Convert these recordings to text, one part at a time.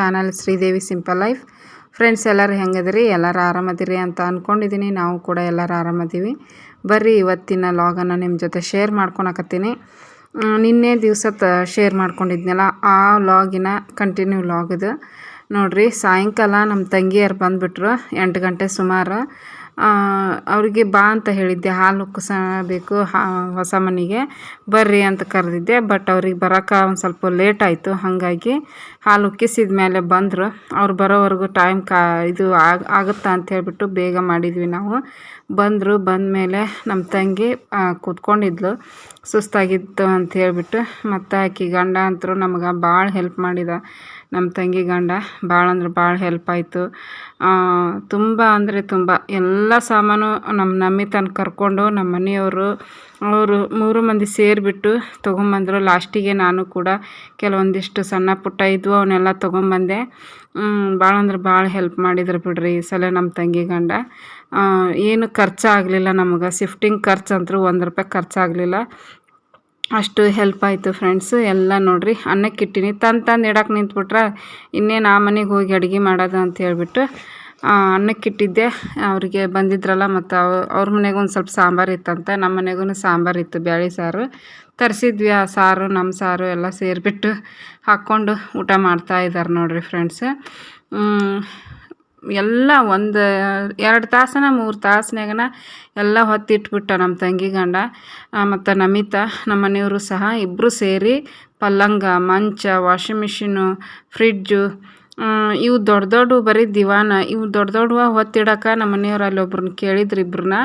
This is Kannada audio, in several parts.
Channel Sridevi simple life friends ಎಲ್ಲರೂ ಹೆಂಗದಿರಿ ಎಲ್ಲರೂ ಆರಾಮದಿರಿ ಅಂತ ಅಂದ್ಕೊಂಡಿದ್ದೀನಿ ನಾವು ಕೂಡ ಎಲ್ಲರೂ ಆರಾಮದೀವಿ. ಬರ್ರಿ, ಇವತ್ತಿನ ಲಾಗನ್ನು ನಿಮ್ಮ ಜೊತೆ ಶೇರ್ ಮಾಡ್ಕೊಳಕತ್ತೀನಿ. ನಿನ್ನೆ ದಿವಸ ಶೇರ್ ಮಾಡ್ಕೊಂಡಿದ್ನಲ್ಲ, ಆ ಲಾಗಿನ ಕಂಟಿನ್ಯೂ ಲಾಗ್ ಇದು. ನೋಡಿರಿ, ಸಾಯಂಕಾಲ ನಮ್ಮ ತಂಗಿಯರು ಬಂದುಬಿಟ್ರು, ಎಂಟು ಗಂಟೆ ಸುಮಾರು. ಅವ್ರಿಗೆ ಬಾ ಅಂತ ಹೇಳಿದ್ದೆ. ಹಾಲು ಕುಸಬೇಕು ಹಾ, ಹೊಸ ಮನೆಗೆ. ಬರ್ರಿ ಅಂತ ಕರೆದಿದ್ದೆ. ಬಟ್ ಅವ್ರಿಗೆ ಬರೋಕೆ ಒಂದು ಸ್ವಲ್ಪ ಲೇಟ್ ಆಯಿತು. ಹಾಗಾಗಿ ಹಾಲು ಉಕ್ಕಿಸಿದ ಮೇಲೆ ಬಂದರು. ಅವ್ರು ಬರೋವರೆಗೂ ಟೈಮ್ ಕಾ, ಇದು ಆಗ, ಆಗುತ್ತಾ ಅಂತ ಹೇಳಿಬಿಟ್ಟು ಬೇಗ ಮಾಡಿದ್ವಿ ನಾವು. ಬಂದರು ಬಂದ ಮೇಲೆ ನಮ್ಮ ತಂಗಿ ಕೂತ್ಕೊಂಡಿದ್ಲು. ಸುಸ್ತಾಗಿತ್ತು ಅಂತ ಹೇಳಿಬಿಟ್ಟು ಮತ್ತು ಆಕೆ ಗಂಡ ಅಂತರೂ ನಮಗೆ ಭಾಳ ಹೆಲ್ಪ್ ಮಾಡಿದ. ನಮ್ಮ ತಂಗಿ ಗಂಡ ಭಾಳ ಅಂದ್ರೆ ಭಾಳ ಹೆಲ್ಪ್ ಆಯಿತು. ತುಂಬ ಅಂದರೆ ತುಂಬ ಎಲ್ಲ ಸಾಮಾನು ನಮ್ಮ ನಮ್ಮಿತನ ಕರ್ಕೊಂಡು ನಮ್ಮ ಮನೆಯವರು, ಅವರು ಮೂರು ಮಂದಿ ಸೇರಿಬಿಟ್ಟು ತೊಗೊಂಬಂದರು. ಲಾಸ್ಟಿಗೆ ನಾನು ಕೂಡ ಕೆಲವೊಂದಿಷ್ಟು ಸಣ್ಣ ಪುಟ್ಟ ಇದ್ವು, ಅವನ್ನೆಲ್ಲ ತೊಗೊಂಬಂದೆ. ಭಾಳ ಅಂದ್ರೆ ಭಾಳ ಹೆಲ್ಪ್ ಮಾಡಿದ್ರು ಬಿಡ್ರಿ ಈ ಸಲ ನಮ್ಮ ತಂಗಿ ಗಂಡ. ಏನು ಖರ್ಚಾಗಲಿಲ್ಲ ನಮಗೆ. ಶಿಫ್ಟಿಂಗ್ ಖರ್ಚು ಅಂತೂ ಒಂದು ರೂಪಾಯಿ ಖರ್ಚಾಗಲಿಲ್ಲ ಅಷ್ಟು ಹೆಲ್ಪ್ ಆಯಿತು ಫ್ರೆಂಡ್ಸು ಎಲ್ಲ ನೋಡ್ರಿ. ಅನ್ನಕ್ಕೆ ಇಟ್ಟಿನಿ. ತಂದು ತಂದು ಇಡಕ್ಕೆ ನಿಂತ್ಬಿಟ್ರೆ ಇನ್ನೇನು ಆ ಮನೆಗೆ ಹೋಗಿ ಅಡುಗೆ ಮಾಡೋದು ಅಂತ ಹೇಳ್ಬಿಟ್ಟು ಅನ್ನಕ್ಕಿಟ್ಟಿದ್ದೆ ಅವರಿಗೆ ಬಂದಿದ್ರಲ್ಲ ಮತ್ತು ಅವ, ಅವ್ರ ಮನೆಗೆ ಒಂದು ಸ್ವಲ್ಪ ಸಾಂಬಾರು ಇತ್ತಂತ. ನಮ್ಮ ಮನೆಗೂ ಸಾಂಬಾರು ಇತ್ತು, ಬ್ಯಾಳೆ ಸಾರು. ತರಿಸಿದ್ವಿ ಆ ಸಾರು ನಮ್ಮ ಸಾರು ಎಲ್ಲ ಸೇರಿಬಿಟ್ಟು ಹಾಕ್ಕೊಂಡು ಊಟ ಮಾಡ್ತಾ ಇದ್ದಾರೆ ನೋಡಿರಿ ಫ್ರೆಂಡ್ಸ್ ಎಲ್ಲ ಒಂದು ಎರಡು ತಾಸನ, ಮೂರು ತಾಸಿನಾಗನ ಎಲ್ಲ ಹೊತ್ತಿಟ್ಬಿಟ್ಟ ನಮ್ಮ ತಂಗಿ ಗಂಡ. ಮತ್ತು ನಮಿತಾ, ನಮ್ಮ ಮನೆಯವರು ಸಹ ಇಬ್ಬರು ಸೇರಿ ಪಲ್ಲಂಗ, ಮಂಚ ವಾಷಿಂಗ್ ಮಿಷಿನು ಫ್ರಿಡ್ಜು ಇವು ದೊಡ್ಡ ದೊಡ್ಡ ಬರೀ ದಿವಾನ. ಇವು ದೊಡ್ಡ ದೊಡ್ಡವ ಹೊತ್ತಿಡಕ್ಕೆ ನಮ್ಮ ಮನೆಯವ್ರು ಅಲ್ಲಿ ಒಬ್ರನ್ನ ಕೇಳಿದ್ರು ಇಬ್ರನ್ನ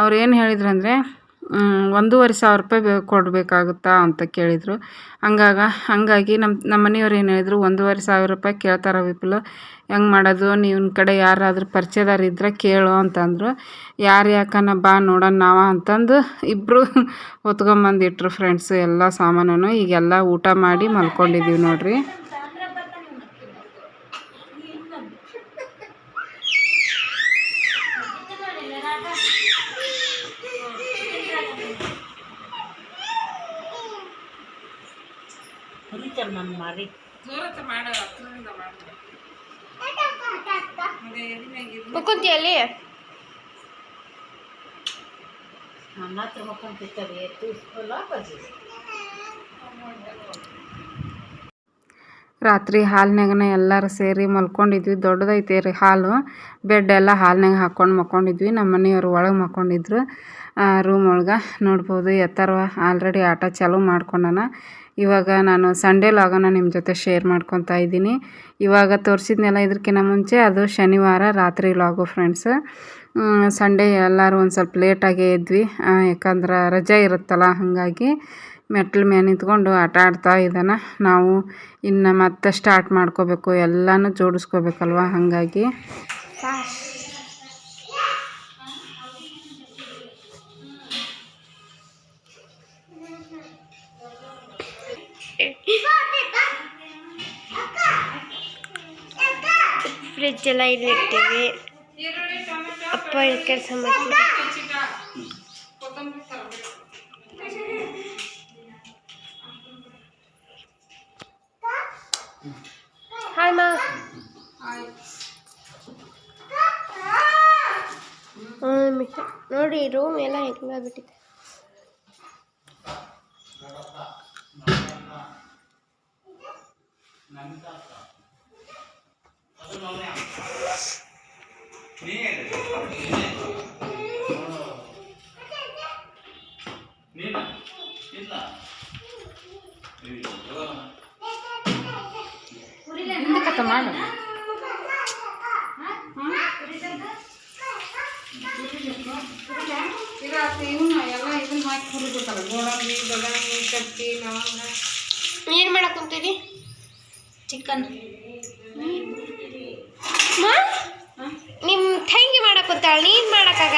ಅವ್ರು ಏನು ಹೇಳಿದ್ರಂದರೆ ಒಂದೂವರೆ ಸಾವಿರ ರೂಪಾಯಿ ಕೊಡಬೇಕಾಗುತ್ತಾ ಅಂತ ಕೇಳಿದರು. ಹಂಗಾಗ, ಹಾಗಾಗಿ ನಮ್ಮ ನಮ್ಮ ಮನೆಯವ್ರು ಏನು ಹೇಳಿದ್ರು, ಒಂದೂವರೆ ಸಾವಿರ ರೂಪಾಯಿ ಕೇಳ್ತಾರೆ ವಿಪುಲ್, ಹೆಂಗೆ ಮಾಡೋದು? ನಿನ್ನ ಕಡೆ ಯಾರಾದರೂ ಪರಿಚಯದಾರು ಇದ್ದರೆ ಕೇಳು ಅಂತಂದರು. ಯಾರು ಯಾಕನ ಬಾ ನೋಡೋಣ ನಾವ ಅಂತಂದು ಇಬ್ಬರು ಹೊತ್ಕೊಂಬಂದಿಟ್ರು ಫ್ರೆಂಡ್ಸು ಎಲ್ಲ ಸಾಮಾನು ಈಗೆಲ್ಲ ಊಟ ಮಾಡಿ ಮಲ್ಕೊಂಡಿದ್ದೀವಿ ನೋಡ್ರಿ. ಮುಕ್ಕುಂತಿಯಲ್ಲಿ ನನ್ನ ಹತ್ರ ಮಕ್ಕೊಂತಿರ್ತಾರೆ ಎತ್ತು ಅಪ್ಪಾಜಿ ರಾತ್ರಿ ಹಾಲ್ನಾಗನ ಎಲ್ಲರೂ ಸೇರಿ ಮಲ್ಕೊಂಡಿದ್ವಿ. ದೊಡ್ಡದೈತೆ ರೀ ಹಾಲು. ಬೆಡ್ ಎಲ್ಲ ಹಾಲ್ನಾಗ ಹಾಕ್ಕೊಂಡು ಮಕ್ಕೊಂಡಿದ್ವಿ. ನಮ್ಮ ಮನೆಯವರು ಒಳಗೆ ಮಕ್ಕೊಂಡಿದ್ರು. ರೂಮ್ ಒಳಗೆ. ನೋಡ್ಬೋದು ಎತ್ತರವ. ಆಲ್ರೆಡಿ ಆಟ ಚಾಲೂ ಮಾಡ್ಕೊಂಡನ. ಇವಾಗ ನಾನು ಸಂಡೇ ಲಾಗನ ನಿಮ್ಮ ಜೊತೆ ಶೇರ್ ಮಾಡ್ಕೊತಾ ಇದ್ದೀನಿ. ಇವಾಗ ತೋರಿಸಿದ್ನೆಲ್ಲ ಇದಕ್ಕಿಂತ ಮುಂಚೆ, ಅದು ಶನಿವಾರ, ರಾತ್ರಿ ಲಾಗು ಫ್ರೆಂಡ್ಸ್. ಸಂಡೇ ಎಲ್ಲರೂ ಒಂದು ಸ್ವಲ್ಪ ಲೇಟಾಗೇ ಇದ್ವಿ ಯಾಕಂದ್ರೆ ರಜೆ ಇರುತ್ತಲ್ಲ, ಹಾಗಾಗಿ ಮೆಟ್ಲ ಮೇಲೆ ನಿಂತ್ಕೊಂಡು ಆಟ ಆಡ್ತಾ ಇದ್ದಾನೆ. ನಾವು ಇನ್ನು ಮತ್ತೆ ಸ್ಟಾರ್ಟ್ ಮಾಡ್ಕೋಬೇಕು. ಎಲ್ಲನೂ ಜೋಡಿಸ್ಕೋಬೇಕಲ್ವ? ಹಾಗಾಗಿ. ಫ್ರಿಜ್ ಎಲ್ಲ ಇಲ್ಲಿ ಇಟ್ಟಿವಿ ಅಪ್ಪ ಇಲ್ಲಿ ಕೆಲಸ ಮಾಡ್ತೀವಿ ನೋಡಿ ರೂಮ್ ಎಲ್ಲ ಹೆಂಗಾಗ್ಬಿಟ್ಟಿದೆ ಮಾಡು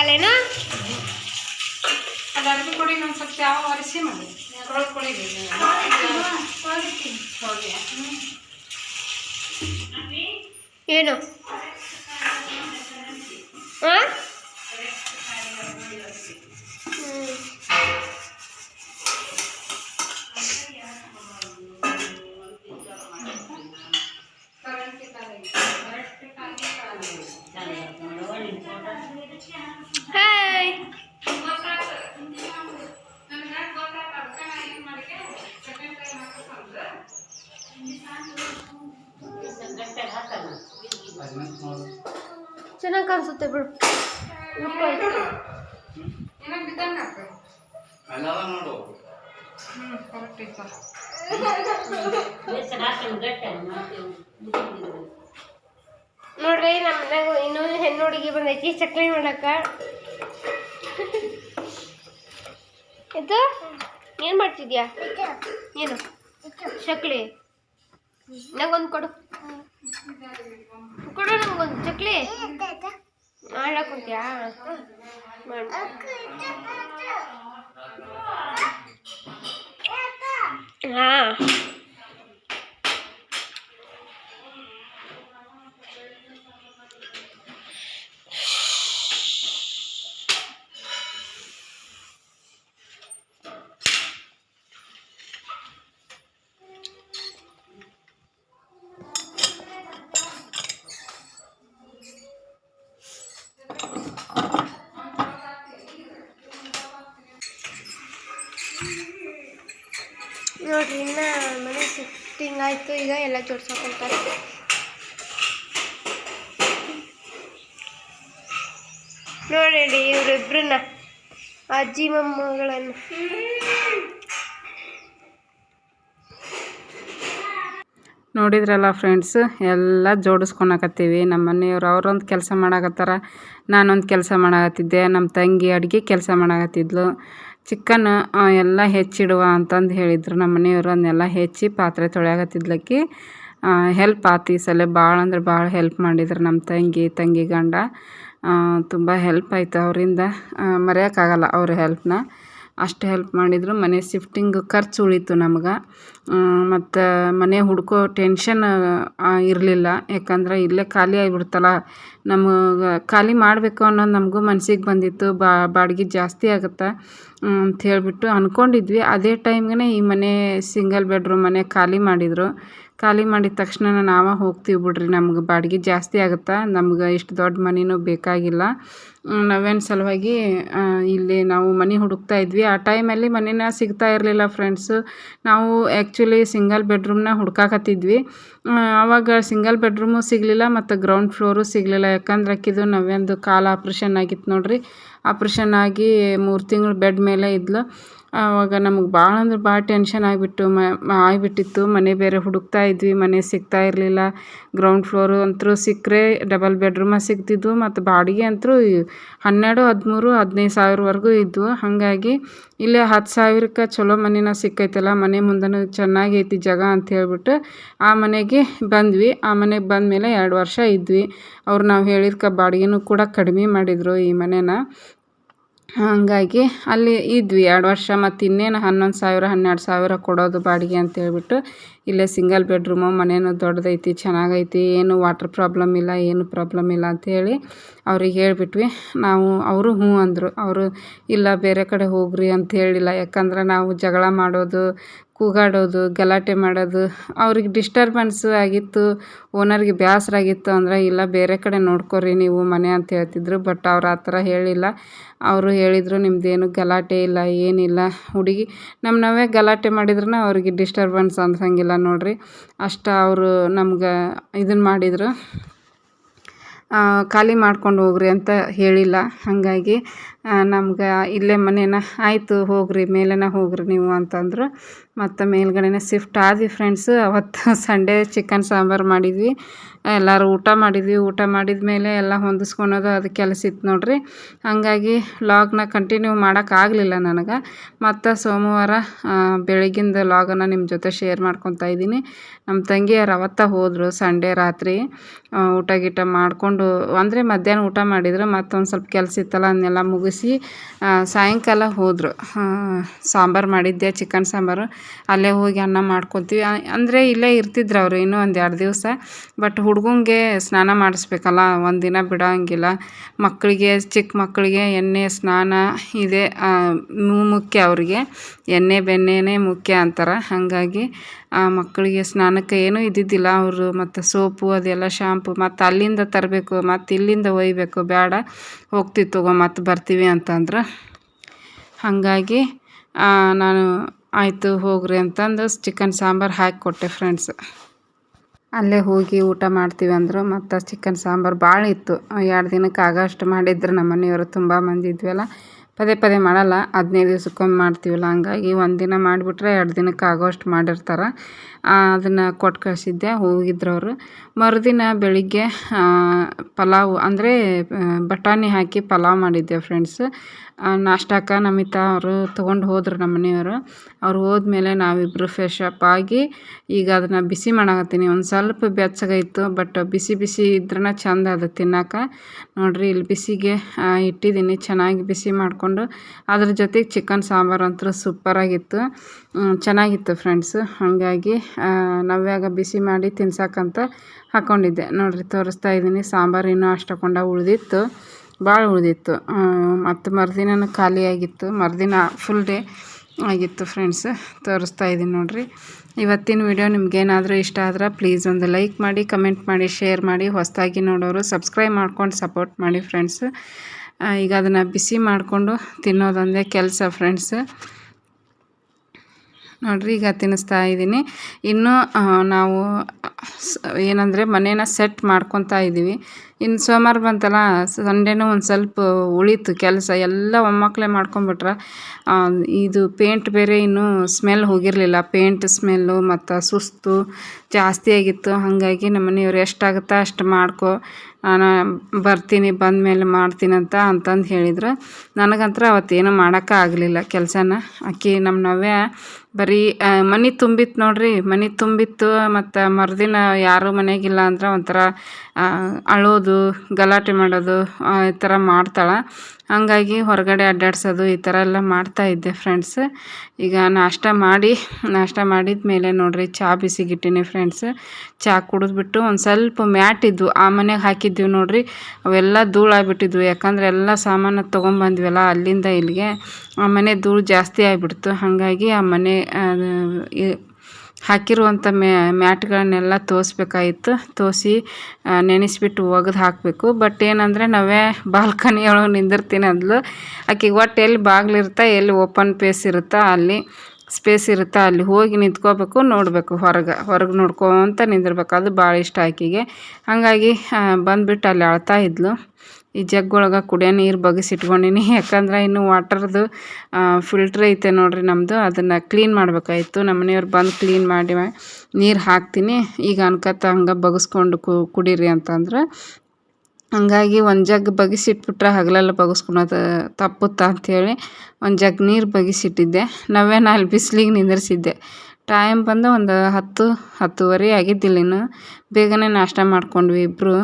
ಮಾಡಕ್ಕಾಗಲ್ಲೇನೋ ಅದು ಅರ್ಬಿ ಕೊಡಿ ಒಂದು ಸ್ವಲ್ಪ ಯಾವ ಅರಿಸಿ ಮಾಡಿ. ಅದ್ರೊಳಗೆ ಕೊಡಿ ಹೋಗಿ. ಏನು? ಹಾಂ ಚೆನ್ನಾಗಿ ಕಾಣಿಸುತ್ತೆ ಬಿಡು. ನೋಡ್ರಿ ನಮ್ಮ ಮನ್ಯಾಗ ಇನ್ನೊಂದು ಹೆಣ್ಣು ಹುಡುಗಿ ಬಂದೈತಿ ಚಕ್ಲಿ ಮಾಡಕ ಇದು ಏನು ಮಾಡ್ತಿದ್ಯಾ? ಏನು? ಚಕ್ಲಿ. ನಂಗೊಂದು ಕೊಡು. ಕೊಡು ನಂಗೊಂದು ಚಕ್ಲಿ. ಮಾಡಕ್ ಕುಂತ್ಯಾ? ಮಾಡು. ಹಾ. ಆಯ್ತು, ಈಗ ಎಲ್ಲ ಜೋಡ್ಸಕೊಂತಾರೆ. ನೋಡಿ ಇವರಿಬ್ಬರನ್ನ ಅಜ್ಜಿ ಮೊಮ್ಮಗಳನ್ನು. ನೋಡಿದ್ರಲ್ಲ ಫ್ರೆಂಡ್ಸ್ ಎಲ್ಲ ಜೋಡಿಸ್ಕೊಳಕತ್ತೀವಿ. ನಮ್ಮ ಮನೆಯವ್ರು ಅವ್ರೊಂದು ಕೆಲಸ ಮಾಡಕತ್ತಾರ, ನಾನೊಂದು ಕೆಲಸ ಮಾಡಕತ್ತಿದ್ದೆ. ನಮ್ಮ ತಂಗಿ ಅಡುಗೆ ಕೆಲಸ ಮಾಡಾಕತ್ತಿದ್ಲು. ಚಿಕನ್ ಎಲ್ಲ ಹೆಚ್ಚಿಡುವ ಅಂತಂದು ಹೇಳಿದ್ರು. ನಮ್ಮ ಮನೆಯವರು ಅದನ್ನೆಲ್ಲ ಹೆಚ್ಚಿ ಪಾತ್ರೆ ತೊಳೆಯಾಕತ್ತಿದ್ಲಕ್ಕಿ ಹೆಲ್ಪ್ ಆತು ಈ ಸಲ. ಭಾಳ ಅಂದ್ರೆ ಭಾಳ ಹೆಲ್ಪ್ ಮಾಡಿದ್ರು ನಮ್ಮ ತಂಗಿ ತಂಗಿ ಗಂಡ. ತುಂಬ ಹೆಲ್ಪ್ ಆಯಿತು ಅವರಿಂದ. ಮರೆಯೋಕ್ಕಾಗಲ್ಲ ಅವ್ರ ಹೆಲ್ಪ್ನ ಅಷ್ಟು ಹೆಲ್ಪ್ ಮಾಡಿದರು. ಮನೆ ಶಿಫ್ಟಿಂಗ್ ಖರ್ಚು ಉಳೀತು ನಮ್ಗೆ. ಮತ್ತು ಮನೆ ಹುಡ್ಕೋ ಟೆನ್ಷನ್ ಇರಲಿಲ್ಲ. ಯಾಕಂದ್ರೆ ಇಲ್ಲೇ ಖಾಲಿ ಆಗಿಬಿಡ್ತಲ್ಲ. ನಮಗೆ ಖಾಲಿ ಮಾಡಬೇಕು ಅನ್ನೋದು ನಮಗೂ ಮನ್ಸಿಗೆ ಬಂದಿತ್ತು. ಬಾಡಿಗೆ ಜಾಸ್ತಿ ಆಗುತ್ತೆ ಅಂತ ಹೇಳಿಬಿಟ್ಟು ಅಂದ್ಕೊಂಡಿದ್ವಿ ಅದೇ ಟೈಮ್ಗೆ ಈ ಮನೆ ಸಿಂಗಲ್ ಬೆಡ್ರೂಮ್ ಮನೆ ಖಾಲಿ ಮಾಡಿದರು. ಖಾಲಿ ಮಾಡಿದ ತಕ್ಷಣ ನಾವೇ ಹೋಗ್ತೀವಿ ಬಿಡ್ರಿ. ನಮ್ಗೆ ಬಾಡಿಗೆ ಜಾಸ್ತಿ ಆಗುತ್ತೆ. ನಮ್ಗೆ ಇಷ್ಟು ದೊಡ್ಡ ಮನೆನೂ ಬೇಕಾಗಿಲ್ಲ. ನಾವೇನು ಸಲುವಾಗಿ ಇಲ್ಲಿ ನಾವು ಮನೆ ಹುಡುಕ್ತಾ ಇದ್ವಿ. ಆ ಟೈಮಲ್ಲಿ ಮನೆನ ಸಿಗ್ತಾ ಇರಲಿಲ್ಲ ಫ್ರೆಂಡ್ಸು ನಾವು ಆ್ಯಕ್ಚುಲಿ ಸಿಂಗಲ್ ಬೆಡ್ರೂಮ್ನ ಹುಡ್ಕಾಕತ್ತಿದ್ವಿ. ಆವಾಗ ಸಿಂಗಲ್ ಬೆಡ್ರೂಮು ಸಿಗಲಿಲ್ಲ ಮತ್ತು ಗ್ರೌಂಡ್ ಫ್ಲೋರು ಸಿಗಲಿಲ್ಲ. ಯಾಕಂದ್ರೆ ಆಕಿದು ನವ್ಯಂದು ಕಾಲು ಆಪ್ರೇಷನ್ ಆಗಿತ್ತು ನೋಡಿರಿ. ಆಪ್ರೇಷನ್ ಆಗಿ ಮೂರು ತಿಂಗಳು ಬೆಡ್ ಮೇಲೆ ಇದ್ಲು. ಆವಾಗ ನಮ್ಗೆ ಭಾಳ ಅಂದ್ರೆ ಭಾಳ ಟೆನ್ಷನ್ ಆಗಿಬಿಟ್ಟು ಮ, ಆಗಿಬಿಟ್ಟಿತ್ತು. ಮನೆ ಬೇರೆ ಹುಡುಕ್ತಾ ಇದ್ವಿ, ಮನೆ ಸಿಗ್ತಾ ಇರಲಿಲ್ಲ. ಗ್ರೌಂಡ್ ಫ್ಲೋರು ಅಂತೂ ಸಿಕ್ಕರೆ ಡಬಲ್ ಬೆಡ್ರೂಮ ಸಿಗ್ತಿದ್ವು. ಮತ್ತು ಬಾಡಿಗೆ ಅಂತೂ ಹನ್ನೆರಡು, ಹದಿಮೂರು, ಹದಿನೈದು ಸಾವಿರವರೆಗೂ ಇದ್ವು. ಹಾಗಾಗಿ ಇಲ್ಲೇ ಹತ್ತು ಸಾವಿರಕ್ಕೆ ಚಲೋ ಮನೆನ ಸಿಕ್ಕೈತಲ್ಲ, ಮನೆ ಮುಂದೆನೂ ಚೆನ್ನಾಗೈತಿ ಜಾಗ ಅಂತ ಹೇಳ್ಬಿಟ್ಟು ಆ ಮನೆಗೆ ಬಂದ್ವಿ. ಆ ಮನೆಗೆ ಬಂದಮೇಲೆ ಎರಡು ವರ್ಷ ಇದ್ವಿ. ಅವ್ರು ನಾವು ಹೇಳಿದ್ಕೆ ಬಾಡಿಗೆನೂ ಕೂಡ ಕಡಿಮೆ ಮಾಡಿದರು ಈ ಮನೇನ. ಹಾಗಾಗಿ ಅಲ್ಲಿ ಇದ್ವಿ. ಎರಡು ವರ್ಷ ಮತ್ತು ಇನ್ನೇನು ಹನ್ನೊಂದು ಸಾವಿರ, ಹನ್ನೆರಡು ಸಾವಿರ ಕೊಡೋದು ಬಾಡಿಗೆ ಅಂತ ಹೇಳ್ಬಿಟ್ಟು ಇಲ್ಲೇ ಸಿಂಗಲ್ ಬೆಡ್ರೂಮು ಮನೇನು ದೊಡ್ಡದೈತಿ, ಚೆನ್ನಾಗೈತಿ, ಏನು ವಾಟ್ರ್ ಪ್ರಾಬ್ಲಮ್ ಇಲ್ಲ, ಏನು ಪ್ರಾಬ್ಲಮ್ ಇಲ್ಲ ಅಂಥೇಳಿ ಅವ್ರಿಗೆ ಹೇಳಿಬಿಟ್ವಿ. ನಾವು, ಅವರು ಹ್ಞೂ ಅಂದರು. ಅವರು, ಇಲ್ಲ, ಬೇರೆ ಕಡೆ ಹೋಗ್ರಿ ಅಂತ ಹೇಳಿಲ್ಲ. ಯಾಕಂದ್ರೆ ನಾವು ಜಗಳ ಮಾಡೋದು ಕೂಗಾಡೋದು, ಗಲಾಟೆ ಮಾಡೋದು, ಅವ್ರಿಗೆ ಡಿಸ್ಟರ್ಬೆನ್ಸ್ ಆಗಿತ್ತು ಓನರ್ಗೆ ಬೇಸ್ರ ಆಗಿತ್ತು ಅಂದರೆ, ಇಲ್ಲ, ಬೇರೆ ಕಡೆ ನೋಡ್ಕೊರಿ, ನೀವು ಮನೆ ಅಂತ ಹೇಳ್ತಿದ್ರು ಬಟ್ ಅವ್ರು ಆ ಥರ ಹೇಳಿಲ್ಲ. ಅವರು ಹೇಳಿದರು ನಿಮ್ಮದೇನು ಗಲಾಟೆ ಇಲ್ಲ, ಏನಿಲ್ಲ. ಹುಡುಗಿ ನಮ್ಮ ನಾವೇ ಗಲಾಟೆ ಮಾಡಿದ್ರೂ ಅವ್ರಿಗೆ ಡಿಸ್ಟರ್ಬೆನ್ಸ್ ಅನ್ಸಂಗಿಲ್ಲ ನೋಡಿರಿ. ಅಷ್ಟು ಅವರು ನಮ್ಗೆ ಇದನ್ನು ಮಾಡಿದರು. ಖಾಲಿ ಮಾಡ್ಕೊಂಡು ಹೋಗ್ರಿ ಅಂತ ಹೇಳಿಲ್ಲ. ಹಾಗಾಗಿ ನಮ್ಗೆ ಇಲ್ಲೇ ಮನೆನ, ಆಯಿತು ಹೋಗ್ರಿ, ಮೇಲೇನ ಹೋಗ್ರಿ ನೀವು ಅಂತಂದರು. ಮತ್ತು ಮೇಲ್ಗಡೆನೇ ಶಿಫ್ಟ್ ಆದ್ವಿ ಫ್ರೆಂಡ್ಸು ಅವತ್ತು ಸಂಡೇ ಚಿಕನ್ ಸಾಂಬಾರು ಮಾಡಿದ್ವಿ. ಎಲ್ಲರೂ ಊಟ ಮಾಡಿದ್ವಿ, ಊಟ ಮಾಡಿದ ಮೇಲೆ ಎಲ್ಲ ಹೊಂದಿಸ್ಕೊಳೋದು ಅದು ಕೆಲಸ ಇತ್ತು ನೋಡಿರಿ. ಹಾಗಾಗಿ ಲಾಗ್ನ ಕಂಟಿನ್ಯೂ ಮಾಡೋಕ್ಕಾಗಲಿಲ್ಲ ನನಗೆ. ಮತ್ತು ಸೋಮವಾರ ಬೆಳಗಿಂದ ಲಾಗನ್ನು ನಿಮ್ಮ ಜೊತೆ ಶೇರ್ ಮಾಡ್ಕೊತಾ ಇದ್ದೀನಿ. ನಮ್ಮ ತಂಗಿಯರು ಅವತ್ತ ಹೋದರು ಸಂಡೇ ರಾತ್ರಿ. ಊಟ ಗೀಟ ಮಾಡಿಕೊಂಡು, ಅಂದರೆ ಮಧ್ಯಾಹ್ನ ಊಟ ಮಾಡಿದ್ರು, ಮತ್ತೊಂದು ಸ್ವಲ್ಪ ಕೆಲಸ ಇತ್ತಲ್ಲ ಅದನ್ನೆಲ್ಲ ಮುಗಿಸಿ ಸಾಯಂಕಾಲ ಹೋದರು. ಸಾಂಬಾರು ಮಾಡಿದ್ದೆ ಚಿಕನ್ ಸಾಂಬಾರು. ಅಲ್ಲೇ ಹೋಗಿ ಅನ್ನ ಮಾಡ್ಕೊತೀವಿ. ಅಂದರೆ ಇಲ್ಲೇ ಇರ್ತಿದ್ರು ಅವರು ಇನ್ನೂ ಒಂದು ಎರಡು ದಿವಸ. ಬಟ್ ಹುಡುಗಂಗೆ ಸ್ನಾನ ಮಾಡಿಸ್ಬೇಕಲ್ಲ ಒಂದಿನ ಬಿಡೋಂಗಿಲ್ಲ. ಮಕ್ಕಳಿಗೆ ಚಿಕ್ಕ ಮಕ್ಕಳಿಗೆ ಎಣ್ಣೆ ಸ್ನಾನ ಇದೆ ಮುಖ್ಯ ಅವರಿಗೆ. ಎಣ್ಣೆ, ಬೆಣ್ಣೆನೇ ಮುಖ್ಯ ಅಂತಾರೆ. ಹಾಗಾಗಿ ಆ ಮಕ್ಕಳಿಗೆ ಸ್ನಾನಕ್ಕೆ ಏನೂ ಇದ್ದಿದ್ದಿಲ್ಲ. ಅವರು ಮತ್ತು ಸೋಪು ಅದೆಲ್ಲ, ಶಾಂಪು ಮತ್ತು ಅಲ್ಲಿಂದ ತರಬೇಕು, ಮತ್ತು ಇಲ್ಲಿಂದ ಒಯ್ಯಬೇಕು ಬೇಡ ಹೋಗ್ತೀವಿ ತಗೋ, ಮತ್ತು ಬರ್ತೀವಿ ಅಂತಂದ್ರೆ. ಹಾಗಾಗಿ ನಾನು ಆಯಿತು ಹೋಗ್ರಿ ಅಂತಂದು ಚಿಕನ್ ಸಾಂಬಾರು ಹಾಕಿ ಕೊಟ್ಟೆ ಫ್ರೆಂಡ್ಸ್ ಅಲ್ಲೇ ಹೋಗಿ ಊಟ ಮಾಡ್ತೀವಿ ಅಂದರು ಮತ್ತು ಚಿಕನ್ ಸಾಂಬಾರು ಭಾಳ ಇತ್ತು. ಎರಡು ದಿನಕ್ಕೆ ಆಗೋಷ್ಟು ಮಾಡಿದ್ರು ನಮ್ಮ ಮನೆಯವರು ತುಂಬ ಮಂದಿ ಇದ್ವಲ್ಲ. ಪದೇ ಪದೇ ಮಾಡಲ್ಲ, ಹದಿನೈದು ದಿವ್ಸಕ್ಕೊಮ್ಮೆ ಮಾಡ್ತೀವಲ್ಲ. ಹಂಗಾಗಿ ಒಂದಿನ ಮಾಡಿಬಿಟ್ರೆ ಎರಡು ದಿನಕ್ಕೆ ಆಗೋಷ್ಟು ಮಾಡಿರ್ತಾರೆ. ಅದನ್ನು ಕೊಟ್ಟು ಕಳಿಸಿದ್ದೆ, ಹೋಗಿದ್ರು ಅವರು. ಮರುದಿನ ಬೆಳಿಗ್ಗೆ ಪಲಾವು ಅಂದರೆ ಬಟಾಣಿ ಹಾಕಿ ಪಲಾವ್ ಮಾಡಿದ್ದೆ ಫ್ರೆಂಡ್ಸ್ ನಾಷ್ಟಕ್ಕೆ ನಮಿತಾ ಅವರು ತೊಗೊಂಡು ಹೋದರು ನಮ್ಮ ಮನೆಯವರು. ಅವ್ರು ಹೋದ್ಮೇಲೆ ನಾವಿಬ್ಬರು ಫ್ರೆಶ್ ಅಪ್ ಆಗಿ ಈಗ ಅದನ್ನು ಬಿಸಿ ಮಾಡಕತ್ತೀನಿ. ಒಂದು ಸ್ವಲ್ಪ ಬೆಚ್ಚಗಾಯಿತು ಬಟ್ ಬಿಸಿ ಬಿಸಿ ಇದ್ರೇ ಚಂದ ಅದು ತಿನ್ನಕ್ಕೆ ನೋಡಿರಿ ಇಲ್ಲಿ ಬಿಸಿಗೆ ಇಟ್ಟಿದ್ದೀನಿ ಚೆನ್ನಾಗಿ ಬಿಸಿ ಮಾಡಿಕೊಂಡು. ಅದ್ರ ಜೊತೆಗೆ ಚಿಕನ್ ಸಾಂಬಾರು ಅಂತೂ ಸೂಪರಾಗಿತ್ತು ಚೆನ್ನಾಗಿತ್ತು ಫ್ರೆಂಡ್ಸು ಹಾಗಾಗಿ ನಾವ್ಯಾಗ ಬಿಸಿ ಮಾಡಿ ತಿನ್ಸಕ್ಕಂತ ಹಾಕ್ಕೊಂಡಿದ್ದೆ ನೋಡಿರಿ, ತೋರಿಸ್ತಾ ಇದ್ದೀನಿ ಸಾಂಬಾರು ಇನ್ನೂ ಅಷ್ಟಕೊಂಡ ಉಳಿದಿತ್ತು. ಭಾಳ ಉಳಿದಿತ್ತು. ಮತ್ತು ಮರುದಿನನೂ ಖಾಲಿಯಾಗಿತ್ತು ಮರುದಿನ ಫುಲ್ ಡೇ ಆಗಿತ್ತು ಫ್ರೆಂಡ್ಸ್ ತೋರಿಸ್ತಾ ಇದ್ದೀನಿ ನೋಡಿರಿ. ಇವತ್ತಿನ ವಿಡಿಯೋ ನಿಮಗೇನಾದರೂ ಇಷ್ಟ ಆದ್ರೆ ಪ್ಲೀಸ್ ಒಂದು ಲೈಕ್ ಮಾಡಿ ಕಮೆಂಟ್ ಮಾಡಿ ಶೇರ್ ಮಾಡಿ. ಹೊಸದಾಗಿ ನೋಡೋರು ಸಬ್ಸ್ಕ್ರೈಬ್ ಮಾಡ್ಕೊಂಡು ಸಪೋರ್ಟ್ ಮಾಡಿ ಫ್ರೆಂಡ್ಸ್ ಈಗ ಅದನ್ನು ಬಿಸಿ ಮಾಡಿಕೊಂಡು ತಿನ್ನೋದೊಂದೇ ಕೆಲಸ ಫ್ರೆಂಡ್ಸ್ ನೋಡಿರಿ, ಈಗ ತಿನ್ನಿಸ್ತಾ ಇದ್ದೀನಿ. ಇನ್ನೂ ನಾವು ಏನಂದರೆ ಮನೇನ ಸೆಟ್ ಮಾಡ್ಕೊತಾ ಇದ್ದೀವಿ. ಇನ್ನು ಸೋಮವಾರ ಬಂತಲ್ಲ ಸಂಡೇನೂ ಒಂದು ಸ್ವಲ್ಪ ಉಳೀತು ಕೆಲಸ, ಎಲ್ಲ ಒಮ್ಮಕ್ಕಳೇ ಮಾಡ್ಕೊಂಬಿಟ್ರೆ ಇದು ಪೇಂಟ್ ಬೇರೆ ಇನ್ನೂ ಸ್ಮೆಲ್ ಹೋಗಿರಲಿಲ್ಲ. ಪೇಂಟ್ ಸ್ಮೆಲ್ಲು ಮತ್ತು ಸುಸ್ತು ಜಾಸ್ತಿ ಆಗಿತ್ತು. ಹಾಗಾಗಿ ನಮ್ಮ ಮನೆಯವ್ರು ಎಷ್ಟಾಗುತ್ತೋ ಅಷ್ಟು ಮಾಡ್ಕೊ ನಾನು ಬರ್ತೀನಿ ಬಂದ ಮೇಲೆ ಮಾಡ್ತೀನಂತ ಅಂತಂದು ಹೇಳಿದ್ರು. ನನಗಂತ್ರ ಅವತ್ತೇನು ಮಾಡೋಕ್ಕಾಗಲಿಲ್ಲ ಕೆಲಸನ. ಆಕೆ ನಮ್ಮ ನವ್ಯ ಬರೀ ಮನೆ ತುಂಬಿತ್ತು ನೋಡಿರಿ, ಮನೆ ತುಂಬಿತ್ತು ಮತ್ತು ಮರುದಿನ ಯಾರೂ ಮನೆಗಿಲ್ಲ ಅಂದ್ರೆ ಒಂಥರ ಅಳೋದು, ಗಲಾಟೆ ಮಾಡೋದು ಈ ಥರ ಮಾಡ್ತಾಳೆ. ಹಂಗಾಗಿ ಹೊರಗಡೆ ಅಡ್ಡಾಡ್ಸೋದು ಈ ಥರ ಎಲ್ಲ ಮಾಡ್ತಾಯಿದ್ದೆ ಫ್ರೆಂಡ್ಸ್ ಈಗ ನಾಷ್ಟ ಮಾಡಿ, ನಾಷ್ಟ ಮಾಡಿದ ಮೇಲೆ ನೋಡಿರಿ ಚಹಾ ಬಿಸಿಗಿಟ್ಟಿನಿ ಫ್ರೆಂಡ್ಸ್ ಚಹಾ ಕುಡಿದ್ಬಿಟ್ಟು ಒಂದು ಸ್ವಲ್ಪ ಮ್ಯಾಟ್ ಇದ್ವು, ಆ ಮನೆಗೆ ಹಾಕಿದ್ದೀವಿ ನೋಡಿರಿ. ಅವೆಲ್ಲ ಧೂಳಾಗ್ಬಿಟ್ಟಿದ್ವು, ಯಾಕಂದ್ರೆ ಎಲ್ಲ ಸಾಮಾನು ತೊಗೊಂಬಂದ್ವಲ್ಲ ಅಲ್ಲಿಂದ ಇಲ್ಲಿಗೆ. ಆ ಮನೆ ಧೂಳು ಜಾಸ್ತಿ ಆಗಿಬಿಡ್ತು. ಹಾಗಾಗಿ ಆ ಮನೆ ಹಾಕಿರುವಂಥ ಮ್ಯಾಟ್ಗಳನ್ನೆಲ್ಲ ತೋರಿಸ್ಬೇಕಾಗಿತ್ತು. ತೋಸಿ ನೆನೆಸಿಬಿಟ್ಟು ಒಗೆದು ಹಾಕಬೇಕು. ಬಟ್ ಏನಂದರೆ ನಾವೇ ಬಾಲ್ಕನಿ ಒಳಗೆ ನಿಂದಿರ್ತೀನಿ ಅಂದ್ಲು. ಆಕೆಗೆ ಒಟ್ಟು ಎಲ್ಲಿ ಬಾಗಿಲಿರುತ್ತಾ ಎಲ್ಲಿ ಓಪನ್ ಪೇಸ್ ಇರುತ್ತಾ ಅಲ್ಲಿ ಸ್ಪೇಸ್ ಇರುತ್ತಾ ಅಲ್ಲಿ ಹೋಗಿ ನಿಂತ್ಕೋಬೇಕು, ನೋಡಬೇಕು ಹೊರಗೆ ಹೊರಗೆ ನೋಡ್ಕೊತ ನಿಂದಿರ್ಬೇಕು. ಅದು ಭಾಳ ಇಷ್ಟ ಆಕೆಗೆ. ಹಾಗಾಗಿ ಬಂದುಬಿಟ್ಟು ಅಲ್ಲಿ ಅಳ್ತಾ ಇದ್ಲು. ಈ ಜಗ್ ಒಳಗೆ ಕುಡಿಯೋ ನೀರು ಬಗಿಸಿಟ್ಕೊಂಡಿನಿ. ಯಾಕಂದ್ರೆ ಇನ್ನು ವಾಟರ್ದು ಫಿಲ್ಟ್ರ್ ಐತೆ ನೋಡಿರಿ ನಮ್ಮದು ಅದನ್ನು ಕ್ಲೀನ್ ಮಾಡಬೇಕಾಯ್ತು. ಮನೆಯವ್ರು ಬಂದು ಕ್ಲೀನ್ ಮಾಡಿ ನೀರು ಹಾಕ್ತೀನಿ. ಈಗ ಅನ್ಕತ್ತ ಹಂಗೆ ಬಗಸ್ಕೊಂಡು ಕುಡೀರಿ ಅಂತಂದ್ರೆ, ಹಂಗಾಗಿ ಒಂದು ಜಗ್ ಬಗಿಸಿಟ್ಬಿಟ್ರೆ ಹಗಲೆಲ್ಲ ಬಗಸ್ಕೊಳೋದು ತಪ್ಪುತ್ತಾ ಅಂಥೇಳಿ ಒಂದು ಜಗ್ ನೀರು ಬಗಿಸಿಟ್ಟಿದ್ದೆ. ನಾವೇನು ಅಲ್ಲಿ ಬಿಸಿಲಿಗೆ ನಿಂದಿರ್ಸಿದ್ದೆ. ಟೈಮ್ ಬಂದು ಒಂದು ಹತ್ತು, ಹತ್ತುವರೆ ಆಗಿದ್ದಿಲ್ಲ ಇನ್ನು. ಬೇಗನೆ ನಾಷ್ಟ ಮಾಡಿಕೊಂಡ್ವಿ ಇಬ್ಬರು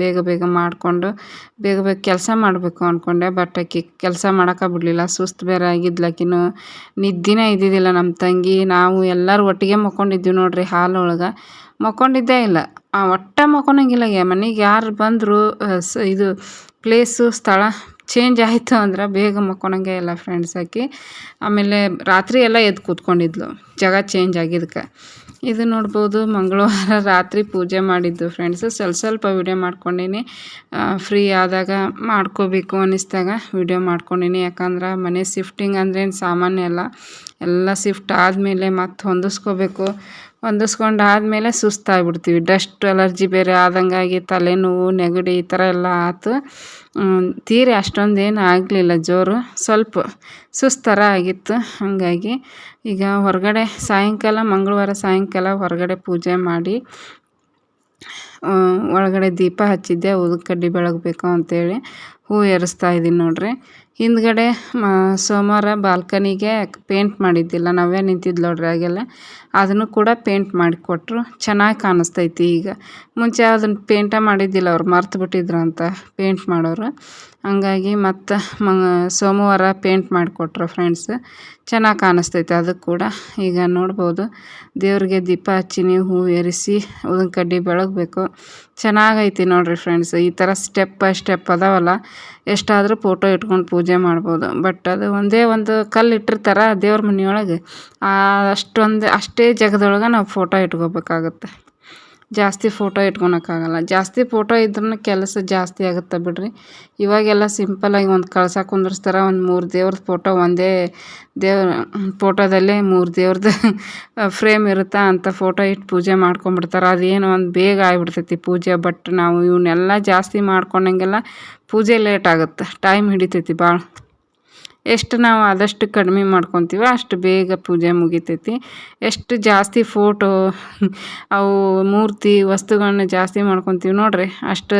ಬೇಗ ಬೇಗ ಮಾಡಿಕೊಂಡು, ಬೇಗ ಬೇಗ ಕೆಲಸ ಮಾಡಬೇಕು ಅಂದ್ಕೊಂಡೆ ಬಟ್ ಆಕೆ ಕೆಲಸ ಮಾಡೋಕೆ ಬಿಡಲಿಲ್ಲ ಸುಸ್ತು ಬೇರೆ ಆಗಿದ್ಲು ಆಕಿನೂ. ನಿದ್ದೆನೇ ಇದ್ದಿದ್ದಿಲ್ಲ ನಮ್ಮ ತಂಗಿ. ನಾವು ಎಲ್ಲರೂ ಒಟ್ಟಿಗೆ ಮಕ್ಕೊಂಡಿದ್ವಿ ನೋಡಿರಿ ಹಾಲ್ ಒಳಗೆ ಮಕ್ಕೊಂಡಿದ್ದೇ ಇಲ್ಲ. ಒಟ್ಟು ಮಕ್ಕೊಳಂಗಿಲ್ಲ ಮನೆಗೆ ಯಾರು ಬಂದರೂ ಸ, ಇದು ಪ್ಲೇಸು ಸ್ಥಳ ಚೇಂಜ್ ಆಯಿತು ಅಂದ್ರೆ ಬೇಗ ಮಕ್ಕೊಳಂಗೆ ಎಲ್ಲ ಫ್ರೆಂಡ್ಸ್ ಹಾಕಿ ಆಮೇಲೆ ರಾತ್ರಿ ಎಲ್ಲ ಎದ್ದು ಕೂತ್ಕೊಂಡಿದ್ಲು. ಜಾಗ ಚೇಂಜ್ ಆಗಿದ್ದಕ್ಕೆ ಇದು ನೋಡ್ಬೋದು ಮಂಗಳವಾರ ರಾತ್ರಿ ಪೂಜೆ ಮಾಡಿದ್ದು ಫ್ರೆಂಡ್ಸ್ ಸ್ವಲ್ಪ ಸ್ವಲ್ಪ ವೀಡಿಯೋ ಮಾಡ್ಕೊಂಡೀನಿ. ಫ್ರೀ ಆದಾಗ ಮಾಡ್ಕೋಬೇಕು ಅನ್ನಿಸ್ದಾಗ ವೀಡಿಯೋ ಮಾಡ್ಕೊಂಡೀನಿ. ಯಾಕಂದ್ರೆ ಮನೆ ಶಿಫ್ಟಿಂಗ್ ಅಂದ್ರೇನು ಸಾಮಾನ್ಯ ಅಲ್ಲ. ಎಲ್ಲ ಶಿಫ್ಟ್ ಆದಮೇಲೆ ಮತ್ತೆ ಹೊಂದಿಸ್ಕೋಬೇಕು. ಹೊಂದಿಸ್ಕೊಂಡು ಆದಮೇಲೆ ಸುಸ್ತಾಗ್ಬಿಡ್ತೀವಿ. ಡಸ್ಟ್, ಅಲರ್ಜಿ ಬೇರೆ ಆದಂಗಾಗಿ ತಲೆನೋವು ನೆಗಡಿ ಈ ಥರ ಎಲ್ಲ ಆಯ್ತು ತೀರಿ ಅಷ್ಟೊಂದೇನು ಆಗಲಿಲ್ಲ ಜೋರು. ಸ್ವಲ್ಪ ಸುಸ್ತರ ಆಗಿತ್ತು. ಹಾಗಾಗಿ ಈಗ ಹೊರಗಡೆ ಸಾಯಂಕಾಲ, ಮಂಗಳವಾರ ಸಾಯಂಕಾಲ ಹೊರಗಡೆ ಪೂಜೆ ಮಾಡಿ ಒಳಗಡೆ ದೀಪ ಹಚ್ಚಿದ್ದೆ. ಕಡ್ಡಿ ಬೆಳಗಬೇಕು ಅಂತೇಳಿ ಹೂ ಏರಿಸ್ತಾ ಇದ್ದೀನಿ ನೋಡಿರಿ. ಹಿಂದ್ಗಡೆ ಸೋಮವಾರ ಬಾಲ್ಕನಿಗೆ ಪೇಂಟ್ ಮಾಡಿದ್ದಿಲ್ಲ. ನಾವೇ ನಿಂತಿದ್ದು ನೋಡ್ರಿ ಆಗೆಲ್ಲ ಅದನ್ನು ಕೂಡ ಪೇಂಟ್ ಮಾಡಿಕೊಟ್ರು. ಚೆನ್ನಾಗಿ ಕಾಣಿಸ್ತೈತಿ ಈಗ. ಮುಂಚೆ ಅದನ್ನು ಪೇಂಟ ಮಾಡಿದ್ದಿಲ್ಲ, ಅವ್ರು ಮರ್ತು ಬಿಟ್ಟಿದ್ರು ಅಂತ ಪೇಂಟ್ ಮಾಡೋರು. ಹಂಗಾಗಿ ಮತ್ತು ಮ, ಸೋಮವಾರ ಪೇಂಟ್ ಮಾಡಿಕೊಟ್ರು ಫ್ರೆಂಡ್ಸ್. ಚೆನ್ನಾಗಿ ಕಾಣಿಸ್ತೈತೆ ಅದು ಕೂಡ. ಈಗ ನೋಡ್ಬೋದು. ದೇವ್ರಿಗೆ ದೀಪ ಹಚ್ಚಿನಿ ಹೂ ಏರಿಸಿ ಉದನ್ ಕಡ್ಡಿ ಬೆಳಗಬೇಕು. ಚೆನ್ನಾಗೈತಿ ನೋಡಿರಿ ಫ್ರೆಂಡ್ಸ್. ಈ ಥರ ಸ್ಟೆಪ್ ಬೈ ಸ್ಟೆಪ್ ಅದಾವಲ್ಲ, ಎಷ್ಟಾದರೂ ಫೋಟೋ ಇಟ್ಕೊಂಡು ಪೂಜೆ ಮಾಡ್ಬೋದು. ಬಟ್ ಅದು ಒಂದೇ ಒಂದು ಕಲ್ಲು ಇಟ್ಟಿರ್ತಾರೆ ದೇವ್ರ ಮನೆಯೊಳಗೆ. ಅಷ್ಟೊಂದು, ಅಷ್ಟೇ ಜಾಗದೊಳಗೆ ನಾವು ಫೋಟೋ ಇಟ್ಕೋಬೇಕಾಗುತ್ತೆ. ಜಾಸ್ತಿ ಫೋಟೋ ಇಟ್ಕೊಳಕ್ಕಾಗಲ್ಲ. ಜಾಸ್ತಿ ಫೋಟೋ ಇದ್ರೂ ಕೆಲಸ ಜಾಸ್ತಿ ಆಗುತ್ತೆ ಬಿಡಿರಿ. ಇವಾಗೆಲ್ಲ ಸಿಂಪಲ್ಲಾಗಿ ಒಂದು ಕಳ್ಸಕ್ಕೆ ಕುಂದಿರ್ಸ್ತಾರೆ, ಒಂದು ಮೂರು ದೇವ್ರದ್ದು ಫೋಟೋ, ಒಂದೇ ದೇವ್ರ, ಫೋಟೋದಲ್ಲೇ ಮೂರು ದೇವ್ರದ್ದು ಫ್ರೇಮ್ ಇರುತ್ತಾ ಅಂತ ಫೋಟೋ ಇಟ್ಟು ಪೂಜೆ ಮಾಡ್ಕೊಂಬಿಡ್ತಾರೆ ಅದೇನು ಒಂದು ಬೇಗ ಆಗಿಬಿಡ್ತೈತಿ ಪೂಜೆ, ಬಟ್ ನಾವು ಇವನ್ನೆಲ್ಲ ಜಾಸ್ತಿ ಮಾಡ್ಕೊಂಡಂಗೆಲ್ಲ ಪೂಜೆ ಲೇಟ್ ಆಗುತ್ತೆ. ಟೈಮ್ ಹಿಡಿತೈತಿ ಭಾಳ ಎಷ್ಟು ನಾವು ಆದಷ್ಟು ಕಡಿಮೆ ಮಾಡ್ಕೊತೀವೋ ಅಷ್ಟು ಬೇಗ ಪೂಜೆ ಮುಗಿತೈತಿ. ಎಷ್ಟು ಜಾಸ್ತಿ ಫೋಟೋ ಅವು ಮೂರ್ತಿ ವಸ್ತುಗಳನ್ನ ಜಾಸ್ತಿ ಮಾಡ್ಕೊತೀವಿ ನೋಡ್ರಿ, ಅಷ್ಟು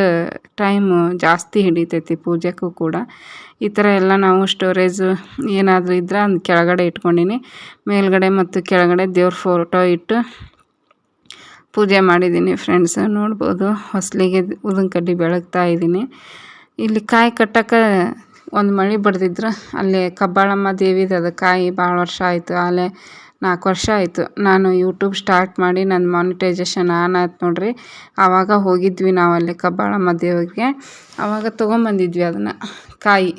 ಟೈಮು ಜಾಸ್ತಿ ಹಿಡಿತೈತಿ ಪೂಜೆಗೂ ಕೂಡ. ಈ ಥರ ಎಲ್ಲ ನಾವು ಸ್ಟೋರೇಜು ಏನಾದರೂ ಇದ್ರೆ ಅಂದ್ ಕೆಳಗಡೆ ಇಟ್ಕೊಂಡಿನಿ. ಮೇಲ್ಗಡೆ ಮತ್ತು ಕೆಳಗಡೆ ದೇವ್ರ ಫೋಟೋ ಇಟ್ಟು ಪೂಜೆ ಮಾಡಿದ್ದೀನಿ ಫ್ರೆಂಡ್ಸ್ ನೋಡ್ಬೋದು, ಹೊಸಲಿಗೆ ಉದನ್ ಕಡ್ಡಿ ಬೆಳಗ್ತಾ ಇದ್ದೀನಿ ಇಲ್ಲಿ ಕಾಯಿ ಕಟ್ಟಕ್ಕೆ ಒಂದು ಮಳೆ ಬಡ್ದಿದ್ರು ಅಲ್ಲಿ ಕಬ್ಬಾಳಮ್ಮ ದೇವಿದು ಅದು ಕಾಯಿ ಭಾಳ ವರ್ಷ ಆಯಿತು ಆಲೆ ನಾಲ್ಕು ವರ್ಷ ಆಯಿತು. ನಾನು ಯೂಟ್ಯೂಬ್ ಸ್ಟಾರ್ಟ್ ಮಾಡಿ ನನ್ನ ಮಾನಿಟೈಜೇಷನ್ ಆನ್ ಆಯ್ತು ನೋಡಿರಿ. ಆವಾಗ ಹೋಗಿದ್ವಿ ನಾವು ಅಲ್ಲಿ ಕಬ್ಬಾಳಮ್ಮ ದೇವಿಗೆ ಆವಾಗ ತೊಗೊಂಬಂದಿದ್ವಿ ಅದನ್ನು ಕಾಯಿ.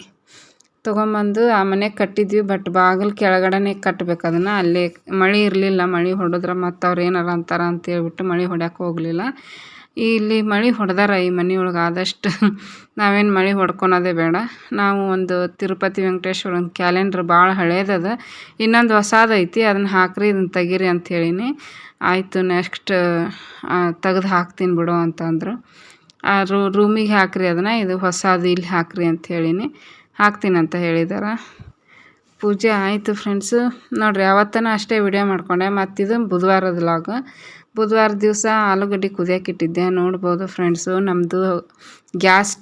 ತೊಗೊಂಬಂದು ಆ ಮನೆಗೆ ಕಟ್ಟಿದ್ವಿ ಬಟ್ ಬಾಗಿಲು ಕೆಳಗಡೆನೇ ಕಟ್ಬೇಕು ಅದನ್ನು ಅಲ್ಲಿ ಮಳೆ ಇರಲಿಲ್ಲ, ಮಳೆ ಹೊಡೆದ್ರೆ ಮತ್ತು ಅವ್ರು ಏನಾರ ಅಂತಾರೆ ಅಂತೇಳ್ಬಿಟ್ಟು ಮಳೆ ಹೊಡ್ಯಕ್ಕೆ ಹೋಗಲಿಲ್ಲ. ಇಲ್ಲಿ ಮಳೆ ಹೊಡೆದಾರ ಈ ಮನೆಯೊಳಗೆ ಆದಷ್ಟು. ನಾವೇನು ಮಳೆ ಹೊಡ್ಕೊಳೋದೇ ಬೇಡ. ನಾವು ಒಂದು ತಿರುಪತಿ ವೆಂಕಟೇಶ್ವರ ಒಂದು ಕ್ಯಾಲೆಂಡ್ರ್ ಭಾಳ ಹಳೇದದ. ಇನ್ನೊಂದು ಹೊಸಾದು ಐತಿ ಅದನ್ನ ಹಾಕ್ರಿ ಇದನ್ನ ತೆಗೀರಿ ಅಂತ ಹೇಳೀನಿ. ಆಯಿತು, ನೆಕ್ಸ್ಟ್ ತೆಗ್ದು ಹಾಕ್ತೀನಿ ಬಿಡು ಅಂತಂದರು ಆ ರೂಮಿಗೆ ಹಾಕ್ರಿ ಅದನ್ನು, ಇದು ಹೊಸದು ಇಲ್ಲಿ ಹಾಕ್ರಿ ಅಂತ ಹೇಳೀನಿ. ಹಾಕ್ತೀನಿ ಅಂತ ಹೇಳಿದಾರೆ. ಪೂಜೆ ಆಯಿತು ಫ್ರೆಂಡ್ಸು ನೋಡಿರಿ ಅವತ್ತನ ಅಷ್ಟೇ ವಿಡಿಯೋ ಮಾಡ್ಕೊಂಡೆ. ಮತ್ತಿದು ಬುಧವಾರದ ಲಾಗ್ ಬುಧವಾರ ದಿವಸ ಆಲೂಗಡ್ಡೆ ಕುದಿಯಕ್ಕೆ ಇಟ್ಟಿದ್ದೆ. ನೋಡ್ಬೋದು ಫ್ರೆಂಡ್ಸು ನಮ್ಮದು ಗ್ಯಾಸ್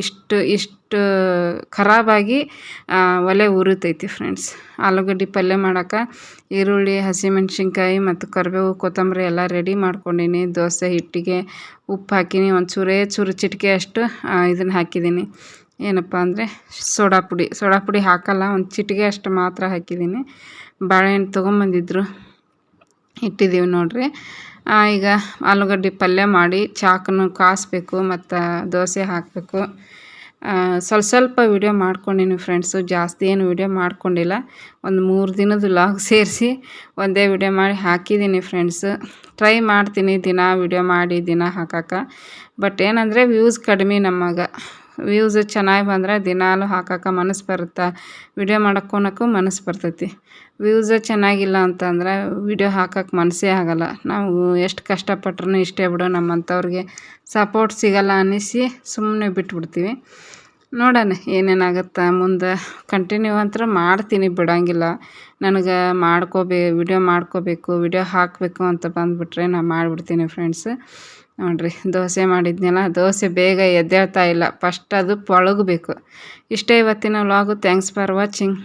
ಇಷ್ಟು ಇಷ್ಟು ಖರಾಬಾಗಿ ಒಲೆ ಉರಿತೈತಿ ಫ್ರೆಂಡ್ಸ್ ಆಲೂಗಡ್ಡೆ ಪಲ್ಯ ಮಾಡೋಕೆ ಈರುಳ್ಳಿ, ಹಸಿಮೆಣ್ಸಿನ್ಕಾಯಿ ಮತ್ತು ಕರಿಬೇವು, ಕೊತ್ತಂಬರಿ ಎಲ್ಲ ರೆಡಿ ಮಾಡ್ಕೊಂಡೀನಿ. ದೋಸೆ, ಹಿಟ್ಟಿಗೆ ಉಪ್ಪು ಹಾಕಿನಿ. ಒಂದು ಚೂರೇ ಚೂರು ಚಿಟಿಕೆ ಅಷ್ಟು ಇದನ್ನು ಹಾಕಿದ್ದೀನಿ ಏನಪ್ಪ ಅಂದರೆ ಸೋಡಾ ಪುಡಿ. ಸೋಡಾ ಪುಡಿ ಹಾಕಲ್ಲ, ಒಂದು ಚಿಟಿಕೆ ಅಷ್ಟು ಮಾತ್ರ ಹಾಕಿದ್ದೀನಿ ಬಾಳೆಹಣ್ಣು ತೊಗೊಂಬಂದಿದ್ರು. ಇಟ್ಟಿದ್ದೀವಿ ನೋಡಿರಿ. ಈಗ ಆಲೂಗಡ್ಡೆ ಪಲ್ಯ ಮಾಡಿ ಚಾಕನ್ನು ಕಾಸಬೇಕು ಮತ್ತು ದೋಸೆ ಹಾಕಬೇಕು. ಸ್ವಲ್ಪ ಸ್ವಲ್ಪ ವಿಡಿಯೋ ಮಾಡ್ಕೊಂಡಿನಿ ಫ್ರೆಂಡ್ಸು ಜಾಸ್ತಿ ಏನು ವಿಡಿಯೋ ಮಾಡ್ಕೊಂಡಿಲ್ಲ. ಒಂದು ಮೂರು ದಿನದ ಲಾಗ್ ಸೇರಿಸಿ ಒಂದೇ ವಿಡಿಯೋ ಮಾಡಿ ಹಾಕಿದ್ದೀನಿ ಫ್ರೆಂಡ್ಸು ಟ್ರೈ ಮಾಡ್ತೀನಿ ದಿನ ವೀಡಿಯೋ ಮಾಡಿ ದಿನ ಹಾಕಕ್ಕೆ ಬಟ್ ಏನಂದರೆ ವ್ಯೂಸ್ ಕಡಿಮೆ ನಮಗೆ ವ್ಯೂಸ್ ಚೆನ್ನಾಗಿ ಬಂದರೆ ದಿನಾಲು ಹಾಕಕ್ಕೆ ಮನಸ್ಸು ಬರುತ್ತೆ? ವಿಡಿಯೋ ಮಾಡಕ್ಕೂನಕ್ಕೂ ಮನಸ್ಸು ಬರ್ತೈತಿ. ವ್ಯೂಸ್ ಚೆನ್ನಾಗಿಲ್ಲ ಅಂತಂದ್ರೆ ವಿಡಿಯೋ ಹಾಕಕ್ಕೆ ಮನಸ್ಸೇ ಆಗಲ್ಲ. ನಾವು ಎಷ್ಟು ಕಷ್ಟಪಟ್ರೂ ಇಷ್ಟೇ ಬಿಡು, ನಮ್ಮಂಥವ್ರಿಗೆ ಸಪೋರ್ಟ್ ಸಿಗಲ್ಲ ಅನ್ನಿಸಿ ಸುಮ್ಮನೆ ಬಿಟ್ಬಿಡ್ತೀವಿ. ನೋಡೋಣ ಏನೇನಾಗುತ್ತೆ? ಮುಂದೆ ಕಂಟಿನ್ಯೂ ಅಂತ ಮಾಡ್ತೀನಿ ಬಿಡೋಂಗಿಲ್ಲ. ನನಗೆ ಮಾಡ್ಕೋಬೇ ವಿಡಿಯೋ ಮಾಡ್ಕೋಬೇಕು ವಿಡಿಯೋ ಹಾಕಬೇಕು ಅಂತ ಬಂದುಬಿಟ್ರೆ ನಾನು ಮಾಡಿಬಿಡ್ತೀನಿ ಫ್ರೆಂಡ್ಸ್ ನೋಡಿರಿ, ದೋಸೆ ಮಾಡಿದ್ನಲ್ಲ, ದೋಸೆ ಬೇಗ ಎದ್ದೇಳ್ತಾ ಇಲ್ಲ. ಫಸ್ಟ್ ಅದು ಪಳಗಬೇಕು. ಇಷ್ಟೇ ಇವತ್ತಿನ ವ್ಲಾಗು ಥ್ಯಾಂಕ್ಸ್ ಫಾರ್ ವಾಚಿಂಗ್